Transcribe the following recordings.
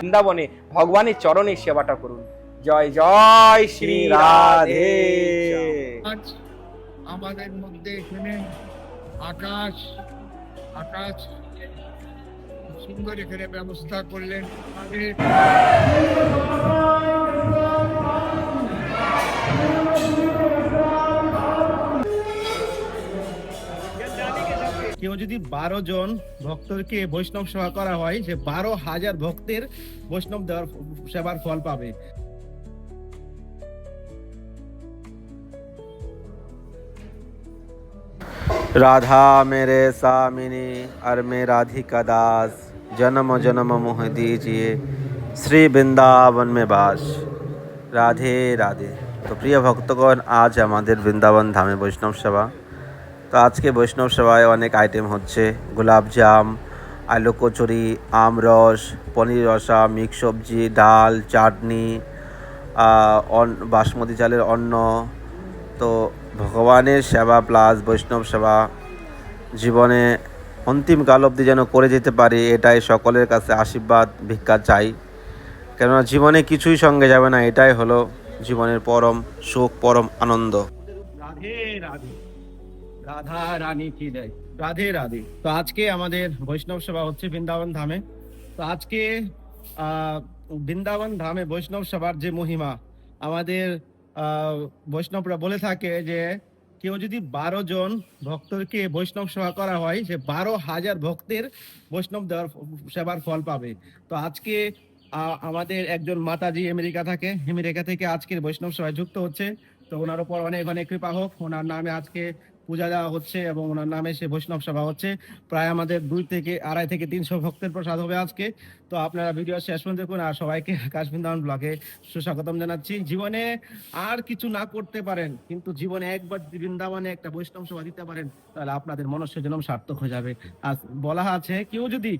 বৃন্দাবনে ভগবানের চরণে সেবাটা করুন। জয় জয় শ্রী রাধে। আমাদের মধ্যে এখানে আকাশ আকাশ সুন্দর এখানে ব্যবস্থা করলেন। আমাদের কেউ যদি বারো জন ভক্তকে বৈষ্ণব সেবা করা হয়, সে বারো হাজার ভক্তের বৈষ্ণব দেওয়ার সেবার ফল পাবে। রাধা মেরে সামিনী আর মে রাধিকা দাস, জনম জনম মোহ দিজিয়ে, শ্রী বৃন্দাবন মে বাস। রাধে রাধে। তো প্রিয় ভক্তগণ, আজ আমাদের বৃন্দাবন ধামে বৈষ্ণব সেবা। তো আজকে বৈষ্ণব সেবায় অনেক আইটেম হচ্ছে। গোলাপজাম আলু কচুরি আমরস পনির রসা, মিক্স সবজি, ডাল, চাটনি বাসমতি চালের অন্ন। তো ভগবানের সেবা প্লাস বৈষ্ণব সেবা। জীবনে অন্তিম কাল অবধি যেন করে যেতে পারি, এটাই সকলের কাছে আশীর্বাদ, ভিক্ষা চাই। কেননা জীবনে কিছুই সঙ্গে যাবে না, এটাই হলো জীবনের পরম সুখ, পরম আনন্দ। রাধে রাধে। রাধা রানী কি দেয় রাধে রাধে। তো আজকে আমাদের বৈষ্ণব সেবা হচ্ছে বৃন্দাবন ধামে। তো আজকে বৃন্দাবন ধামে বৈষ্ণব সেবার যে মহিমা, আমাদের বৈষ্ণবরা বলে থাকে যে, কেউ যদি বারো জন ভক্তকে বৈষ্ণব সেবা করা হয়, সে বারো হাজার ভক্তের বৈষ্ণব দেওয়ার সেবার ফল পাবে। তো আজকে আমাদের একজন মাতাজি আমেরিকা থাকে, আমেরিকা থেকে আজকের বৈষ্ণব সেবায় যুক্ত হচ্ছে। তো ওনার উপর অনেক অনেক কৃপা হোক। ওনার নামে আজকে পূজা দেওয়া হচ্ছে এবং ওনার নামে সে বৈষ্ণব সভা হচ্ছে। প্রায় আমাদের দুই থেকে আড়াই থেকে তিনশো ভক্তের প্রসাদ হবে আজকে। তো আপনারা ভিডিও শেষ পর্যন্ত দেখুন আর সবাইকে আকাশ বৃন্দাবন ব্লগে সুস্বাগতম জানাচ্ছি। জীবনে আর কিছু না করতে পারেন, কিন্তু জীবনে একবার বৃন্দাবনে একটা বৈষ্ণব সভা দিতে পারেন, তাহলে আপনাদের মনুষ্য সার্থক হয়ে যাবে। আর বলা আছে, কেউ যদি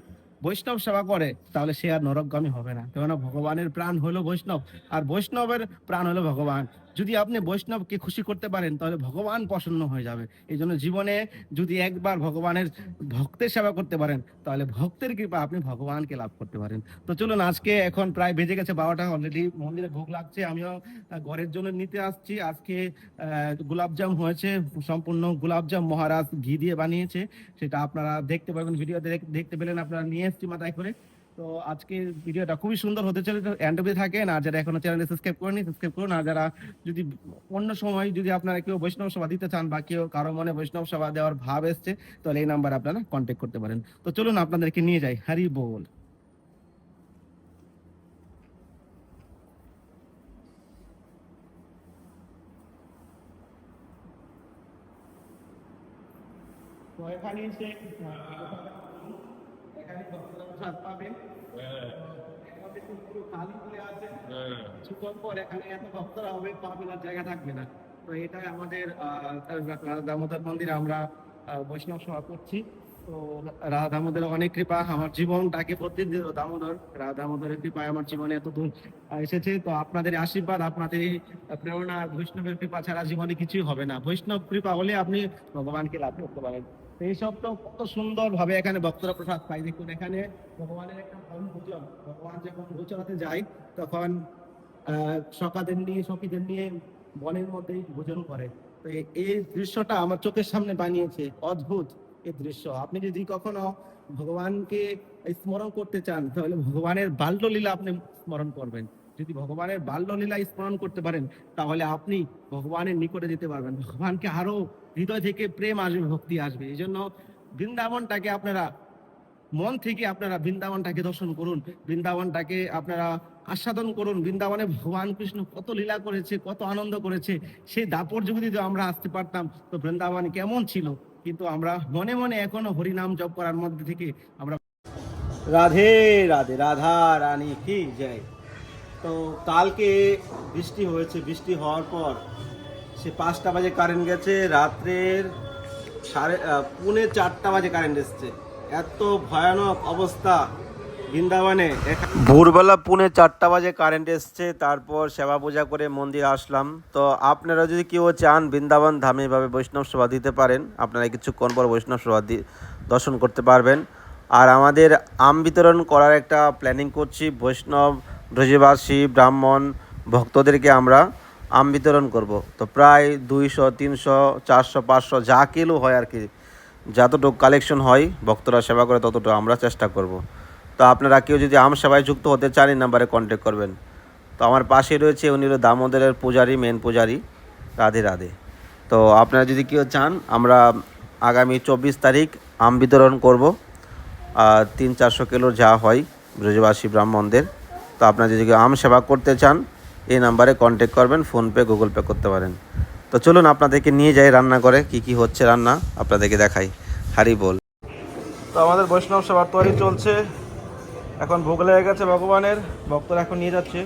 বৈষ্ণব সেবা করে, তাহলে সে আর নরকগামী হবে না। কেননা ভগবানের প্রাণ হলো বৈষ্ণব, আর বৈষ্ণবের প্রাণ হলো ভগবান। যদি আপনি বৈষ্ণবকে খুশি করতে পারেন, তাহলে ভগবান প্রসন্ন হয়ে যাবে। এই জন্য জীবনে যদি একবার ভগবানের ভক্তের সেবা করতে পারেন, তাহলে ভক্তের কৃপা আপনি ভগবানকে লাভ করতে পারেন। তো চলুন, আজকে এখন প্রায় বেজে গেছে, বারোটা অলরেডি মন্দিরে ভোগ লাগছে। আমিও ঘরের জন্য নিতে আসছি। আজকে গোলাপজাম হয়েছে, সম্পূর্ণ গোলাপজাম মহারাজ ঘি দিয়ে বানিয়েছে। সেটা আপনারা দেখতে পাবেন, ভিডিওতে দেখ- দেখতে পেলেন, আপনারা নিয়ে এসছি মাথায় করে। তো আজকে ভিডিওটা খুবই সুন্দর হতে চলে এন্ড অব্দি থাকেন, আর যারা এখনও চ্যানেলে সাবস্ক্রাইব করেনি সাবস্ক্রাইব করুন। আর যারা যদি অন্য সময় যদি আপনারা কেউ বৈষ্ণব সভা দিতে চান বা কেউ কারও মনে বৈষ্ণব সভা দেওয়ার ভাব এসছে, তাহলে এই নাম্বার আপনারা কন্ট্যাক্ট করতে পারেন। তো চলুন আপনাদেরকে নিয়ে যাই। হরি বল। পাবেন। পুরো এখানে এত হবে আর জায়গা থাকবে না। তো এটাই আমাদের দামোদর মন্দিরে আমরা বৈষ্ণব সভা করছি। তো রাধা দামোদরের অনেক কৃপা, আমার জীবনটাকে প্রতিদিন দামোদর। রাধা দামোদরের কৃপায় আমার জীবনে এত দূর এসেছে, তো আপনাদের আশীর্বাদ, আপনাদের প্রেরণা, বৈষ্ণবের কৃপা ছাড়া জীবনে কিছুই হবে না। বৈষ্ণব কৃপা হলে আপনি ভগবানকে লাভ করতে পারেন। এইসব তো কত সুন্দর ভাবে এখানে ভক্তরা প্রসাদ পাই দেখুন, এখানে ভগবানের একটা বন ভোজন ভগবান যখন গোচরাতে যায়, তখন সকাদের নিয়ে, সখীদের নিয়ে বনের মধ্যেই ভোজন করে। তো এই দৃশ্যটা আমার চোখের সামনে বানিয়েছে। অদ্ভুত। এই দৃশ্য। আপনি যদি কখনো ভগবানকে স্মরণ করতে চান, তাহলে ভগবানের বাল্যলীলা আপনি স্মরণ করবেন। যদি ভগবানের বাল্যলীলা স্মরণ করতে পারেন, তাহলে আপনি ভগবানের নিকটে যেতে পারবেন। ভগবানকে আরও হৃদয় থেকে প্রেম আসবে, ভক্তি আসবে। এই জন্য বৃন্দাবনটাকে আপনারা, মন থেকে আপনারা বৃন্দাবনটাকে দর্শন করুন। বৃন্দাবনটাকে আপনারা আস্বাদন করুন। বৃন্দাবনে ভগবান কৃষ্ণ কত লীলা করেছে, কত আনন্দ করেছে, সেই দাপর যদি আমরা আসতে পারতাম। তো বৃন্দাবন কেমন ছিল? কিন্তু আমরা মনে মনে এখনও হরিনাম জপ করার মধ্যে থেকে আমরা রাধে রাধে, রাধা রানী, কি যাই তো কালকে বৃষ্টি হয়েছে, বৃষ্টি হওয়ার পর সে পাঁচটা বাজে কারেন্ট গেছে, রাত্রের সাড়ে পুনে চারটা বাজে কারেন্ট এসছে। এত ভয়ানক অবস্থা। বৃন্দাবনে ভোরবেলা পুনে চারটা বাজে কারেন্ট এসছে, তারপর সেবা পূজা করে মন্দির আসলাম। তো আপনারা যদি কেউ চান বৃন্দাবন ধামে এভাবে বৈষ্ণব সেবা দিতে পারেন, আপনারা কিছুক্ষণ পর বৈষ্ণব দি- দর্শন করতে পারবেন। আর আমাদের আম বিতরণ করার একটা প্ল্যানিং করছি, বৈষ্ণব, ব্রজবাসী, ব্রাহ্মণ, ভক্তদেরকে আমরা আম বিতরণ করব। তো প্রায় দুইশো, তিনশো, চারশো, পাঁচশো, যা কিলো হয় আর কি, যতটুকু কালেকশন হয়, ভক্তরা সেবা করে ততটুকু আমরা চেষ্টা করব। তো আপনারা কেউ যদি আম সেবায় যুক্ত হতে চান, এই নাম্বারে কন্ট্যাক্ট করবেন। তো আমার পাশে রয়েছে, উনি হলো দামোদরের পূজারী মেন পূজারি, রাধে রাধে। তো আপনারা যদি কেউ চান, আমরা আগামী চব্বিশ তারিখ আম বিতরণ করব। তিন চারশো কিলোর যা হয়, ব্রজবাসী ব্রাহ্মণদের। তো আপনারা যদি কেউ আম সেবা করতে চান, এই নাম্বারে কন্ট্যাক্ট করবেন, ফোনপে, গুগল পে করতে পারেন। তো চলুন, আপনাদেরকে নিয়ে যাই রান্না করে কি কি হচ্ছে রান্না, আপনাদেরকে দেখাই। হারি বল। তো আমাদের বৈষ্ণব সেবার তৈরি চলছে। এখন ভোগ লেগে গেছে ভগবানের ভক্তরা এখন নিয়ে যাচ্ছে।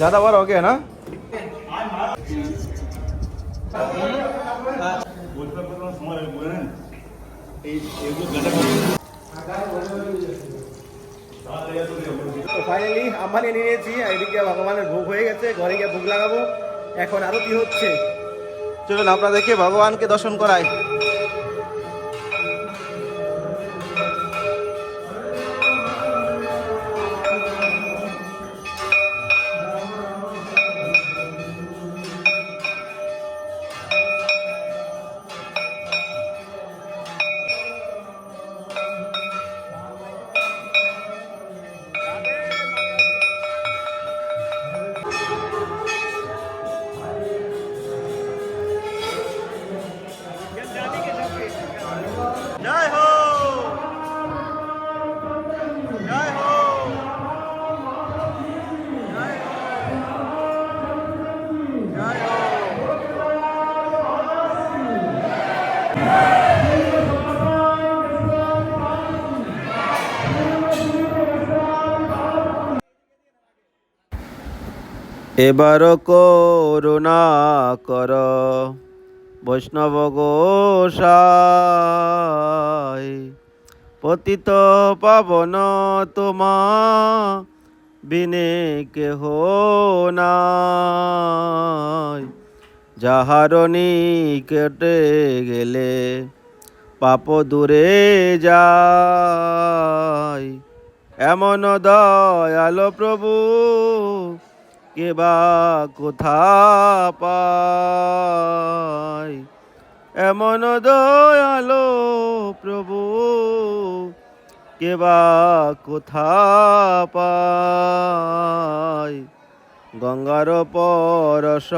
যাদা বার ওকে না? তো ফাইনালি আম্বানি নিয়ে নিয়েছি এদিকে ভগবানের ভোগ হয়ে গেছে ঘরে গিয়ে ভোগ লাগাবো। এখন আরতি হচ্ছে। চলুন আপনাদেরকে ভগবানকে দর্শন করাই। এবার করুণা কর, বৈষ্ণব গোসাই। পতিত পাবন তোমা, বিনে কেহ নাই। যাহারণী কেটে গেলে পাপ দূরে যায়। এমন দয়াল প্রভু কেবা কোথা পায়? এমন দয়ালো প্রভু কেবা কোথা পায়? গঙ্গার পরশ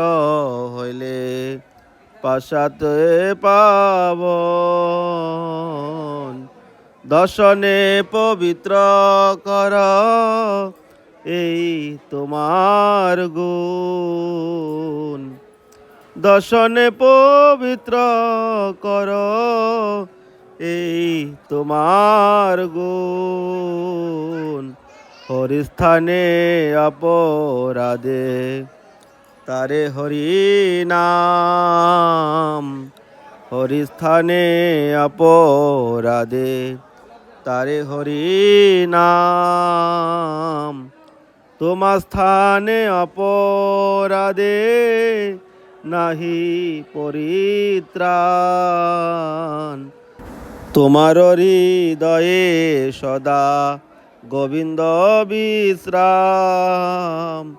হইলে পাশাতে পাবন। দশনে পবিত্র কর এই তোমার গুণ। দর্শনে পবিত্র কর, এই তোমার গুণ। হরিস্থানে অপরাধে, তারে হরি নাম। হরিস্থানে অপরাধে, তারে হরি নাম। তোমার স্থানে অপরাধে নাহি পরিত্রাণ। তোমার হৃদয়ে সদা গোবিন্দ বিশ্রাম।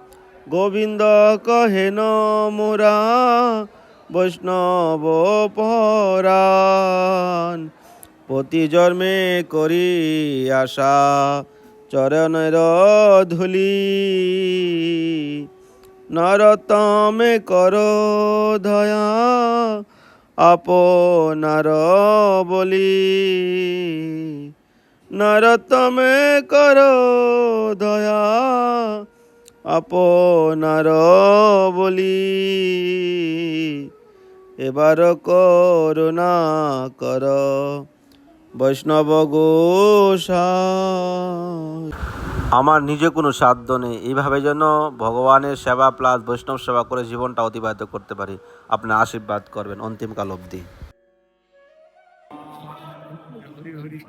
গোবিন্দ কহেন মোরা বৈষ্ণব পরাণ। প্রতি জন্মে করি আশা চরণের ধুলি। নরতমে কর দয়া আপনার বলি। নরতমে কর দয়া আপনার বলি। এবার করুণা কর বৈষ্ণব গোসাই আমার নিজে কোনো সাধ্য নেই। এইভাবে যেন ভগবানের সেবা প্লাস বৈষ্ণব সেবা করে জীবনটা অতিবাহিত করতে পারি। আপনার আশীর্বাদ করবেন অন্তিমকাল অবধি। হরি হরি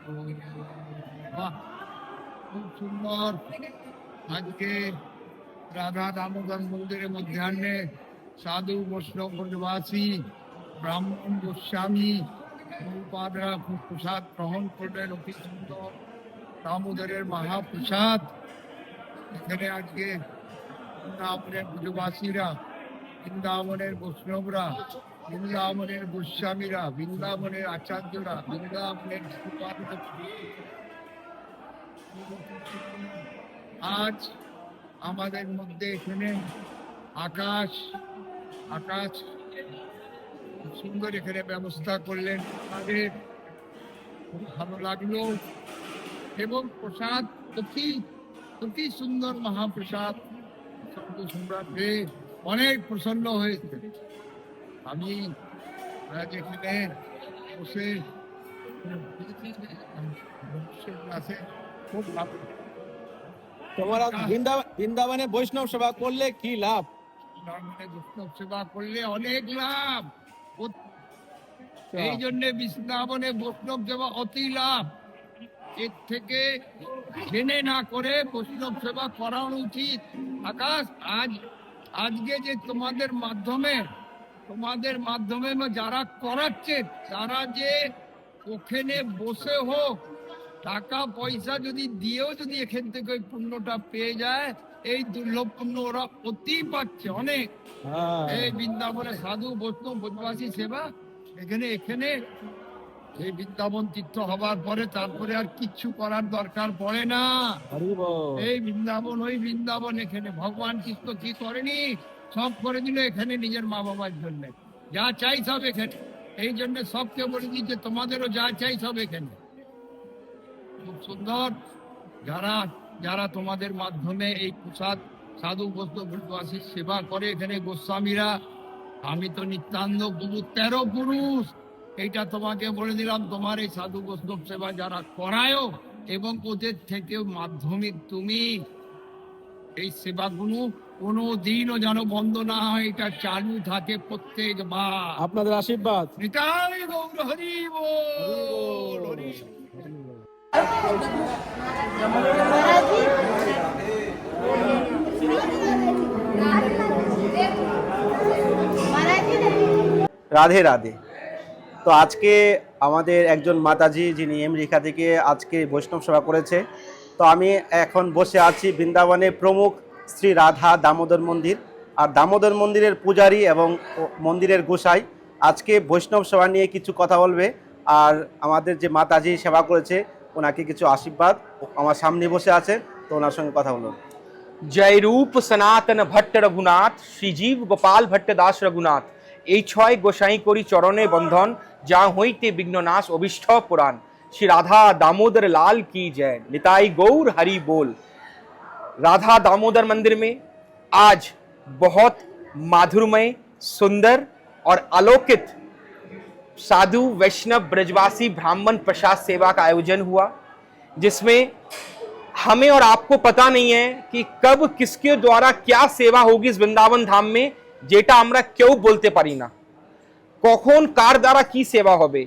খুব সুন্দর। আজকে রাধা দামোদর মন্দিরের মধ্যাহ্নে সাধু বৈষ্ণব ব্রাহ্মণ গোস্বামী গুরুপাদরা প্রসাদ গ্রহণ করলেন অতি সুন্দর দামোদরের মহাপ্রসাদ। এখানে আজকে বৃন্দাবনের ব্রজবাসীরা বৃন্দাবনের বৈষ্ণবরা, বৃন্দাবনের গোস্বামীরা, বৃন্দাবনের আচার্যরা, বৃন্দাবনের আজ আমাদের মধ্যে এখানে আকাশ আকাশ সুন্দর এখানে ব্যবস্থা করলেন। আমাদের খুব ভালো লাগল। এবং প্রসাদ অতি অতি সুন্দর মহাপ্রসাদ সন্ত সম্রাট অনেক প্রসন্ন হয়েছে। আমি এখানে বসে খুব লাভ তোমার আজ বৃন্দাবনে বৈষ্ণব সেবা করলে কি লাভ? বৈষ্ণব সেবা করলে অনেক লাভ। এই জন্য বৃন্দাবনে বৈষ্ণব সেবা অতি লাভ। এর থেকে জেনে না করে বৈষ্ণব সেবা করানো উচিত। আকাশ আজ আজকে যে তোমাদের মাধ্যমে তোমাদের মাধ্যমে যারা করাচ্ছে তারা যে ওখানে বসে হোক টাকা পয়সা যদি দিয়েও যদি এখান থেকে ওই পুণ্যটা পেয়ে যায় এই দুর্লভ পুণ্য ওরা অতি পাচ্ছে অনেক। এই বৃন্দাবনে সাধু বৈষ্ণব বনবাসী সেবা এখানে এখানে। এই বৃন্দাবন তীর্থ হবার পরে তারপরে আর কিচ্ছু করার দরকার পড়ে না। এই বৃন্দাবন ওই বৃন্দাবন এখানে ভগবান কৃষ্ণ কি করেনি? সব করে দিল এখানে নিজের মা বাবার জন্য। যা চাই সব এখানে। এই জন্য সবকে বলে দিচ্ছে তোমাদেরও যা চাই সব এখানে। খুব সুন্দর। যারা যারা তোমাদের মাধ্যমে এই প্রসাদ সাধু বৈষ্ণবাসীর সেবা করে এখানে গোস্বামীরা। আমি তো নিত্যান্ত গুরু তেরো পুরুষ। এইটা তোমাকে বলে দিলাম তোমার এই সাধু বৈষ্ণব সেবা যারা করায়ও এবং ওদের থেকে মাধ্যমিক তুমি। এই সেবাগুলো কোনো দিনও যেন বন্ধ না হয় এটা চালু থাকে প্রত্যেকবার। আপনাদের আশীর্বাদ। নিতাই গৌর হরি বল হরি রাধে রাধে। তো আজকে আমাদের একজন মাতাজি, যিনি আমেরিকা থেকে আজকে বৈষ্ণব সেবা করেছে। তো আমি এখন বসে আছি বৃন্দাবনে প্রমুখ শ্রী রাধা দামোদর মন্দির। আর দামোদর মন্দিরের পূজারী এবং মন্দিরের গোসাই আজকে বৈষ্ণব সেবা নিয়ে কিছু কথা বলবে। আর আমাদের যে মাতাজি সেবা করেছে, ওনাকে কিছু আশীর্বাদ আমার সামনে বসে আছে তো ওনার সঙ্গে কথা বলুন। জয় রূপ সনাতন ভট্ট রঘুনাথ শ্রীজীব গোপাল ভট্ট দাস রঘুনাথ এই ছয় গোসাই করি চরণে বন্ধন যা হইতে বিঘ্ননাশ অভিষ্ট পুরাণ श्री राधा दामोदर लाल की जय निताई गौर हरि बोल राधा दामोदर मंदिर में आज बहुत माधुरमय सुंदर और अलौकित साधु वैष्णव ब्रजवासी ब्राह्मण प्रसाद सेवा का आयोजन हुआ जिसमें हमें और आपको पता नहीं है कि कब किसके द्वारा क्या सेवा होगी इस वृंदावन धाम में যেটা আমরা কেউ বলতে পারি না কখন কার দ্বারা কি সেবা হবে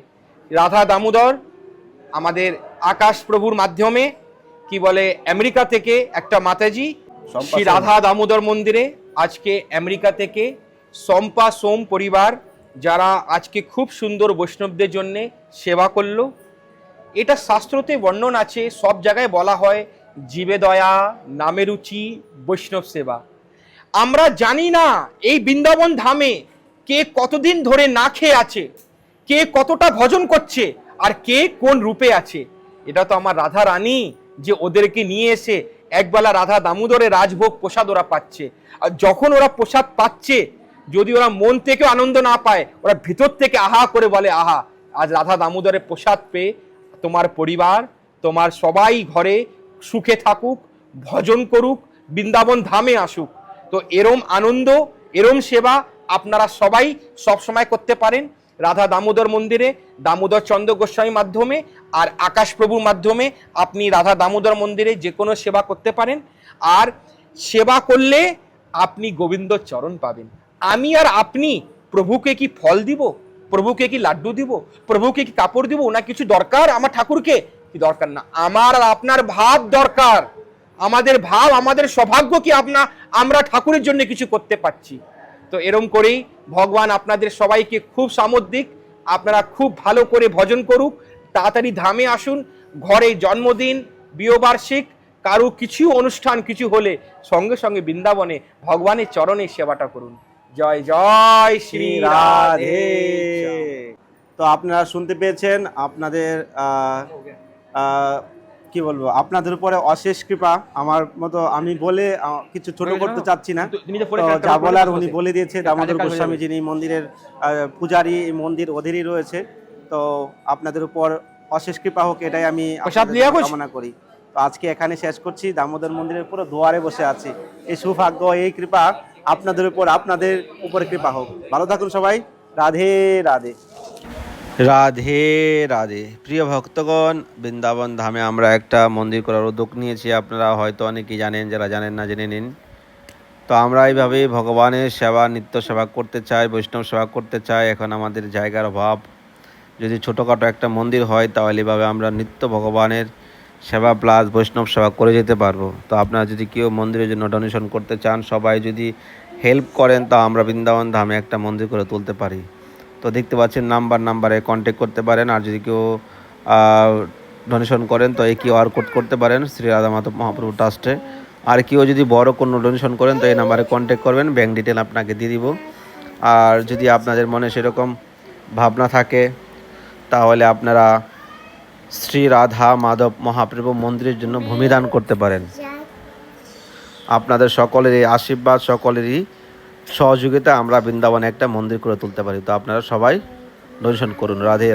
রাধা দামোদর আমাদের আকাশ প্রভুর মাধ্যমে কি বলে আমেরিকা থেকে একটা মাতাজি শম্পা শ্রী সোম। রাধা দামোদর মন্দিরে আজকে আমেরিকা থেকে সম্পা সোম পরিবার যারা আজকে খুব সুন্দর বৈষ্ণবদের জন্য সেবা করলো এটা শাস্ত্রতে বর্ণন আছে, সব জায়গায় বলা হয় জীবে দয়া, নামে রুচি, বৈষ্ণব সেবা। আমরা জানি না এই বৃন্দাবন ধামে কে কতদিন ধরে না খেয়ে আছে, কে কতটা ভজন করছে, আর কে কোন রূপে আছে। এটা তো আমার রাধা রানী যে ওদেরকে নিয়ে এসে একবেলা রাধা দামোদরের রাজভোগ প্রসাদ ওরা পাচ্ছে। আর যখন ওরা প্রসাদ পাচ্ছে, যদি ওরা মন থেকেও আনন্দ না পায়, ওরা ভিতর থেকে আহা করে বলে, আহা, আজ রাধা দামোদরে প্রসাদ পেয়ে তোমার পরিবার, তোমার সবাই ঘরে সুখে থাকুক, ভজন করুক, বৃন্দাবন ধামে আসুক। তো এরম আনন্দ, এরম সেবা আপনারা সবাই সব সময় করতে পারেন। রাধা দামোদর মন্দিরে, দামোদর চন্দ্র গোস্বামীর মাধ্যমে আর আকাশ প্রভুর মাধ্যমে আপনি রাধা দামোদর মন্দিরে যে কোনো সেবা করতে পারেন। আর সেবা করলে আপনি গোবিন্দ চরণ পাবেন। আমি আর আপনি প্রভুকে কি ফল দিব? প্রভুকে কি লাড্ডু দিব? প্রভুকে কি কাপড় দিব? না কিছু দরকার? আমার ঠাকুরকে? কি দরকার না। আমার আর আপনার ভাব দরকার। আমাদের ভাব, আমাদের সৌভাগ্য কি আপনা, আমরা ঠাকুরের জন্য কিছু করতে পারছি? তো এরম করেই ভগবান আপনাদের সবাইকে খুব সামুদ্রিক, আপনারা খুব ভালো করে ভজন করুক। তাড়াতাড়ি ধামে আসুন। ঘরে জন্মদিন বিয়েবার্ষিক কারও কিছু অনুষ্ঠান, কিছু হলে সঙ্গে সঙ্গে বৃন্দাবনে ভগবানের চরণে সেবাটা করুন। জয় জয় শ্রী রাধে। তো আপনারা শুনতে পেয়েছেন আপনাদের কি বলব আপনাদের উপরে অশেষ কৃপা। আমার মতো আমি বলে কিছু ছোট করতে চাচ্ছি না। যা বলার উনি বলে দিয়েছে দামোদর গোস্বামী যিনি মন্দিরের পূজারী এই মন্দির অধীরই রয়েছে। তো আপনাদের উপর অশেষ কৃপা হোক এটাই আমি? কামনা করি। তো আজকে এখানে শেষ করছি। দামোদর মন্দিরের পুরো দুয়ারে বসে আছি। এই সৌভাগ্য এই কৃপা আপনাদের উপর, আপনাদের উপরে কৃপা হোক। ভালো থাকুন সবাই। রাধে রাধে। রাধে রাধে। প্রিয় ভক্তগণ, বৃন্দাবন ধামে আমরা একটা মন্দির করার উদ্যোগ নিয়েছি। আপনারা হয়তো অনেকেই জানেন, যারা জানেন না, জেনে নিন। তো আমরা এইভাবে ভগবানের সেবা, নিত্য সেবা করতে চাই, বৈষ্ণব সেবা করতে চাই। এখন আমাদের জায়গার অভাব। যদি ছোটোখাটো একটা মন্দির হয়, তাহলে এভাবে আমরা নিত্য ভগবানের সেবা প্লাস বৈষ্ণব সেবা করে যেতে পারব। তো আপনারা যদি কেউ মন্দিরের জন্য ডোনেশন করতে চান, সবাই যদি হেল্প করেন, তা আমরা বৃন্দাবন ধামে একটা মন্দির করে তুলতে পারি। তো দেখতে পাচ্ছেন নাম্বার নাম্বারে কন্ট্যাক্ট করতে পারেন। আর যদি কেউ ডোনেশন করেন, তো এই কিউআর কোড করতে পারেন শ্রী রাধা মাধব মহাপ্রভু ট্রাস্টে আর কেউ যদি বড় কোনো ডোনেশন করেন, তো এই নাম্বারে কন্ট্যাক্ট করবেন ব্যাঙ্ক ডিটেল আপনাকে দিয়ে দিব। আর যদি আপনাদের মনে সেরকম ভাবনা থাকে, তাহলে আপনারা শ্রী রাধা মাধব মহাপ্রভু মন্দিরের জন্য ভূমিদান করতে পারেন। আপনাদের সকলের এই আশীর্বাদ, সকলেরই সহযোগিতা আমরা বৃন্দাবনে একটা মন্দির করে তুলতে পারি। তো আপনারা সবাই দর্শন করুন। রাধে।